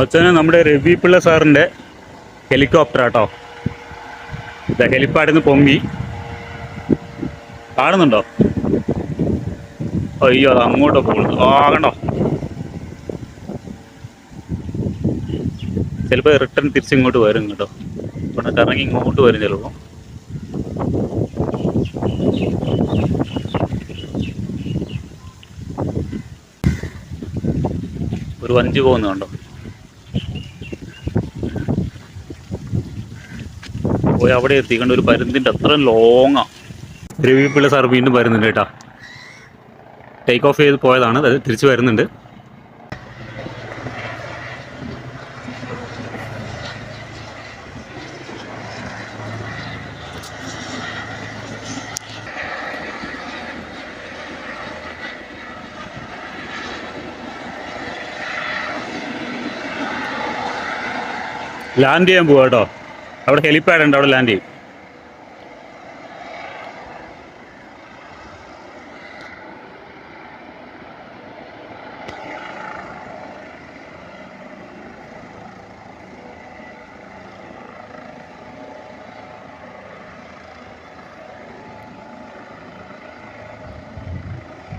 അച്ഛന് നമ്മുടെ രവി പിള്ള സാറിന്റെ ഹെലികോപ്റ്റർ ആട്ടോ. ഇതാ ഹെലിപ്പാഡിൽ നിന്ന് പൊങ്ങി. കാണുന്നുണ്ടോ? അയ്യോ അത് അങ്ങോട്ട് പോകുന്നു. ആ കണ്ടോ? ചിലപ്പോൾ റിട്ടേൺ തിരിച്ചിങ്ങോട്ട് വരും കേട്ടോ. ഇവിടെ കറങ്ങി ഇങ്ങോട്ട് വരും ചിലപ്പോൾ ഒരു വഞ്ചി പോകുന്നുണ്ടോ പോയി അവിടെ എത്തിക്കണ്ട ഒരു പരുന്തിന്റെ അത്ര ലോങ്ങാ. രവിപ്പിള്ള സാർ വീണ്ടും വരുന്നുണ്ട് കേട്ടാ. ടേക്ക് ഓഫ് ചെയ്ത് പോയതാണ്. അത് തിരിച്ചു വരുന്നുണ്ട്. ലാൻഡ് ചെയ്യാൻ പോവാ കേട്ടോ. അവിടെ ഹെലിപ്പാഡ് ഉണ്ട് അവിടെ ലാൻഡ് ചെയ്യും.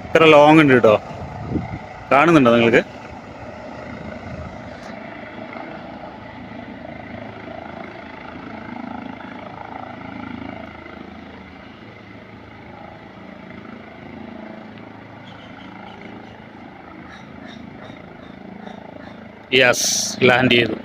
ഇത്ര ലോങ് ഉണ്ട് കേട്ടോ കാണുന്നുണ്ടോ നിങ്ങൾക്ക്? യെസ് ലാൻഡ് ചെയ്തു.